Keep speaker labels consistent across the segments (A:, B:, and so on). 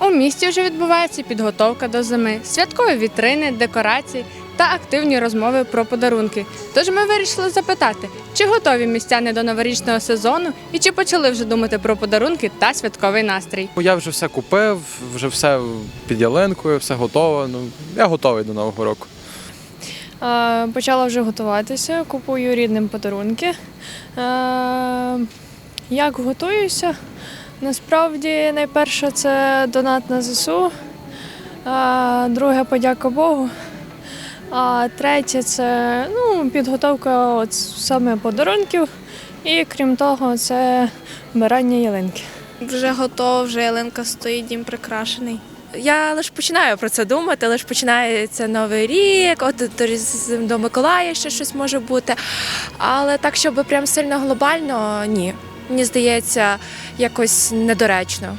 A: У місті вже відбувається підготовка до зими, святкові вітрини, декорації та активні розмови про подарунки. Тож ми вирішили запитати, чи готові містяни до новорічного сезону і чи почали вже думати про подарунки та святковий настрій.
B: Я вже все купив, вже все під ялинкою, все готово. Ну, я готовий до Нового року.
C: Е, Почала вже готуватися, купую рідним подарунки. Е, Як готуюся? Насправді, найперше це донат на ЗСУ, друге подяка Богу. А третє це ну, підготовка от саме подарунків. І крім того, це вбирання ялинки.
D: Вже готов, вже ялинка стоїть, дім прикрашений. Я лише починаю про це думати, лише починається новий рік, от до Миколая ще щось може бути. Але так, щоб прям сильно глобально, ні. Мені здається, якось недоречно.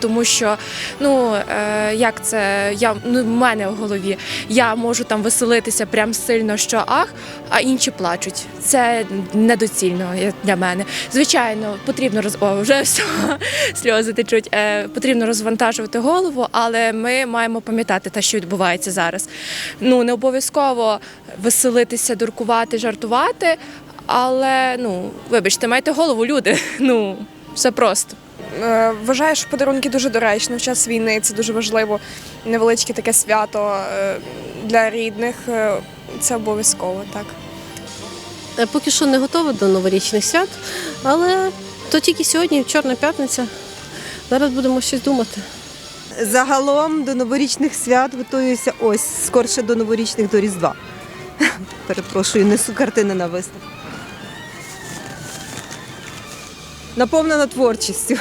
D: Тому що, ну е, як це я ну, в мене в голові, я можу там веселитися прям сильно, що ах, а інші плачуть. Це недоцільно для мене. Звичайно, потрібно роз... О, вже все, сльози течуть. Е, потрібно розвантажувати голову, але ми маємо пам'ятати те, що відбувається зараз. Ну не обов'язково веселитися, дуркувати, жартувати. Але ну, вибачте, майте голову, люди. Ну, все просто.
E: Е, Вважаю, що подарунки дуже доречно в час війни. Це дуже важливо. Невеличке таке свято е, для рідних. е, Це обов'язково, так.
F: Поки що не готова до новорічних свят, але то тільки сьогодні, Чорна п'ятниця. Зараз будемо щось думати.
G: Загалом до новорічних свят готуюся ось скорше до новорічних до Різдва. Перепрошую, несу картини на виставку. Наповнена творчістю.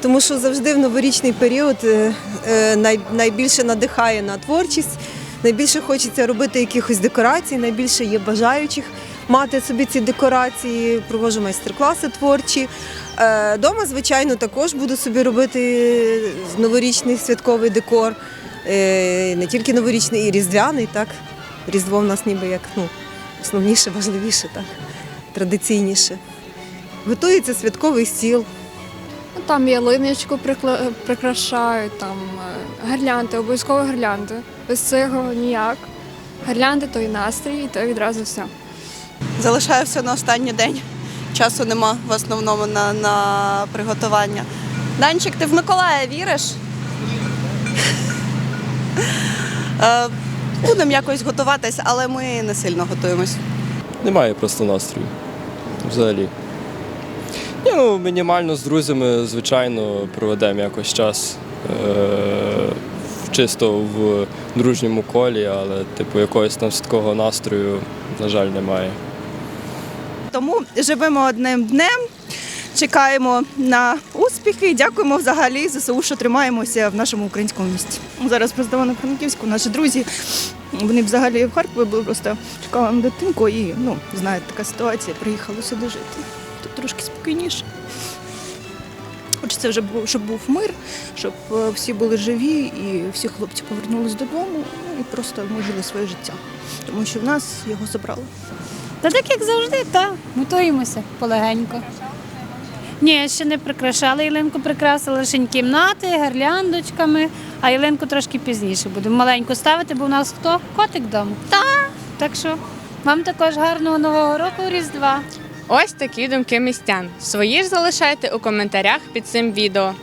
G: Тому що завжди в новорічний період е, е, най- найбільше надихає на творчість, найбільше хочеться робити якихось декорацій, найбільше є бажаючих мати собі ці декорації, проводжу майстер-класи творчі. Е, Дома, звичайно, також буду собі робити новорічний святковий декор. Не тільки новорічний, і різдвяний, так. Різдво в нас ніби як ну, основніше, важливіше, так, традиційніше. Готується святковий стіл.
H: Ну, Там ялиночку прикрашають, там е, гірлянди, обов'язково гірлянди. Без цього ніяк. Гірлянди то і настрій, і то відразу все.
I: Залишаю все на останній день. Часу нема в основному на, на приготування. Данчик, ти в Миколая віриш? Е, Будемо якось готуватись, але ми не сильно готуємось.
J: Немає просто настрою. Взагалі. Ні, ну, мінімально з друзями, звичайно, проведемо якось час. Е- чисто в дружньому колі, але типу якогось там такого настрою, на жаль, немає.
I: Тому живемо одним днем, чекаємо на успіхи дякуємо взагалі ЗСУ, що тримаємося в нашому українському місті. Зараз просто на Франківську, наші друзі. Вони взагалі в Харкові були просто чекали на дитинку і ну, знаєте, така ситуація, приїхали сюди жити. Тут трошки спокійніше. Хочеться вже щоб був мир, щоб е, всі були живі і всі хлопці повернулись додому ну, і просто ми жили своє життя. Тому що в нас його забрали.
K: Та так як завжди, так. Готуємося полегенько. Ні, ще не прикрашали ялинку, прикрасили лише кімнати, гірляндочками, а ялинку трошки пізніше будемо маленьку ставити, бо у нас хто? Котик вдома. Так. Так що вам також гарного нового року Різдва.
A: Ось такі думки містян. Свої ж залишайте у коментарях під цим відео.